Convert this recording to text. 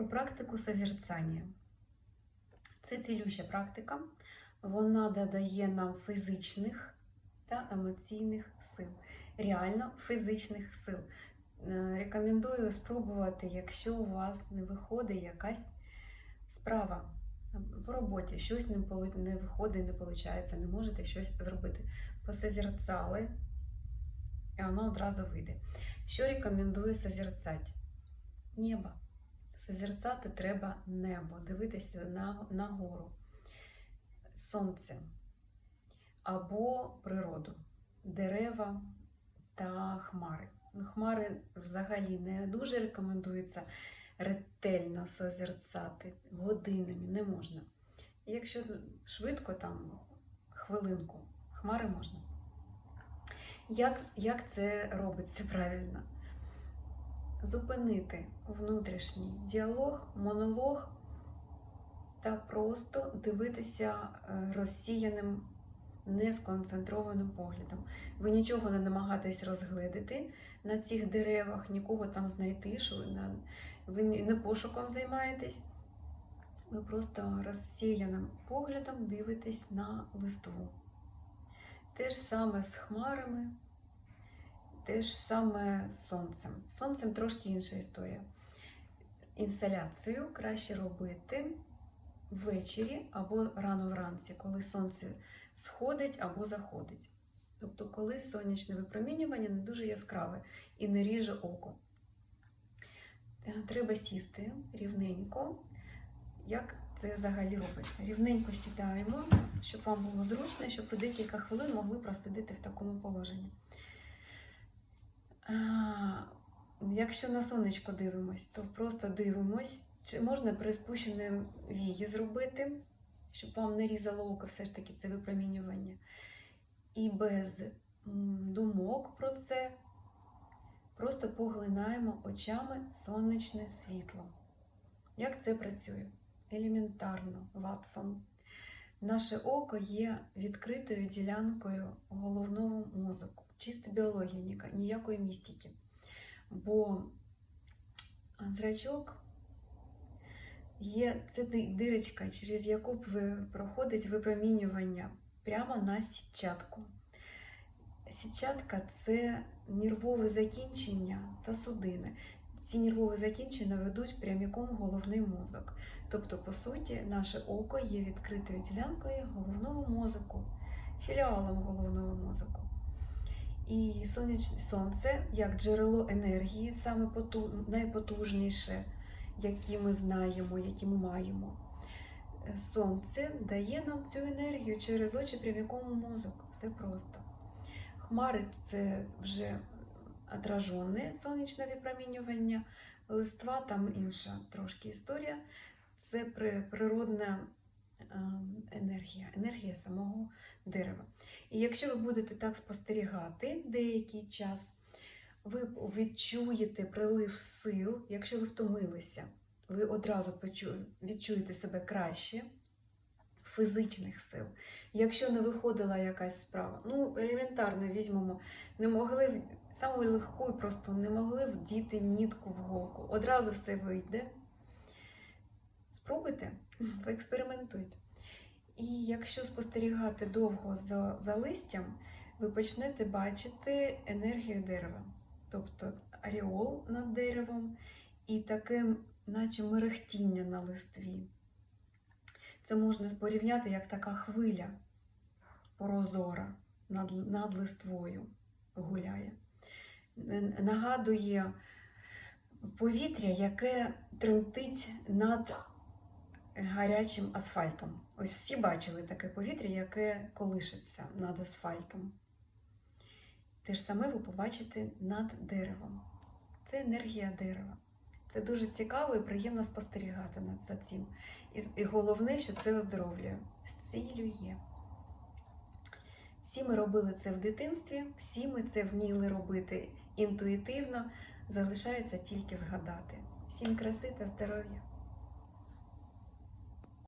про практику созерцання. Це цілюща практика. Вона додає нам фізичних та емоційних сил. Реально фізичних сил. Е, Рекомендую спробувати, якщо у вас не виходить якась справа по роботі, щось не виходить, не виходить, не можете щось зробити. Посозерцали, і воно одразу вийде. Що рекомендую созерцати? Небо. Созерцати треба небо, дивитися на, на гору, сонце або природу, дерева та хмари. Ну, Хмари взагалі не дуже рекомендується ретельно созерцати, годинами не можна. Якщо швидко, там хвилинку, хмари можна. Як, як це робиться правильно? Зупинити внутрішній діалог, монолог та просто дивитися е, розсіяним, несконцентрованим поглядом. Ви нічого не намагаєтесь розгледіти на цих деревах, нікого там знайти, що ви не пошуком займаєтесь. Ви просто розсіяним поглядом дивитесь на листву. Те ж саме з хмарами, те ж саме з сонцем. Сонцем трошки інша історія. Інсталяцію краще робити ввечері або рано вранці, коли сонце сходить або заходить. Тобто, коли сонячне випромінювання не дуже яскраве і не ріже око. Е, Треба сісти рівненько. Як це взагалі робиться? Рівненько сідаємо, щоб вам було зручно, щоб ви декілька хвилин могли просидіти в такому положенні. Якщо на сонечко дивимось, то просто дивимось, чи можна при спущеному вії зробити, щоб вам не різало око все ж таки це випромінювання. І без думок про це просто поглинаємо очами сонячне світло. Як це працює? Елементарно, Ватсон. Наше око є відкритою ділянкою головного мозку. Чиста біологія, ніякої містики. Бо зрачок є це ди- дирочка, через яку проходить випромінювання прямо на сітчатку. Сітчатка це нервове закінчення та судини. Ці нервові закінчення ведуть прямиком головний мозок. Тобто, по суті, наше око є відкритою ділянкою головного мозку, філіалом головного мозку. І сонячне сонце як джерело енергії, саме поту- найпотужніше, які ми знаємо, які ми маємо. Е, Сонце дає нам цю енергію через очі прямиком у мозок. Все просто. Хмари це вже отражене сонячне випромінювання, листва там інша трошки історія. Це природна енергія, енергія самого дерева. І якщо ви будете так спостерігати деякий час, ви відчуєте прилив сил, якщо ви втомилися, ви одразу відчуєте себе краще, фізичних сил. Якщо не виходила якась справа, ну елементарно візьмемо, не могли саме легкою просто не могли вдіти нітку в голку. Одразу все вийде. Спробуйте, поекспериментуйте. І якщо спостерігати довго за, за листям, ви почнете бачити енергію дерева, тобто аріол над деревом і таке, наче мерехтіння на листві. Це можна порівняти як така хвиля прозора над, над листвою гуляє. Нагадує повітря, яке тремтить над гарячим асфальтом. Ось всі бачили таке повітря, яке колишиться над асфальтом. Те ж саме ви побачите над деревом. Це енергія дерева. Це дуже цікаво і приємно спостерігати над цим. І головне, що це оздоровлює, зцілює. Всі ми робили це в дитинстві, всі ми це вміли робити інтуїтивно. Залишається тільки згадати. Всім краси та здоров'я!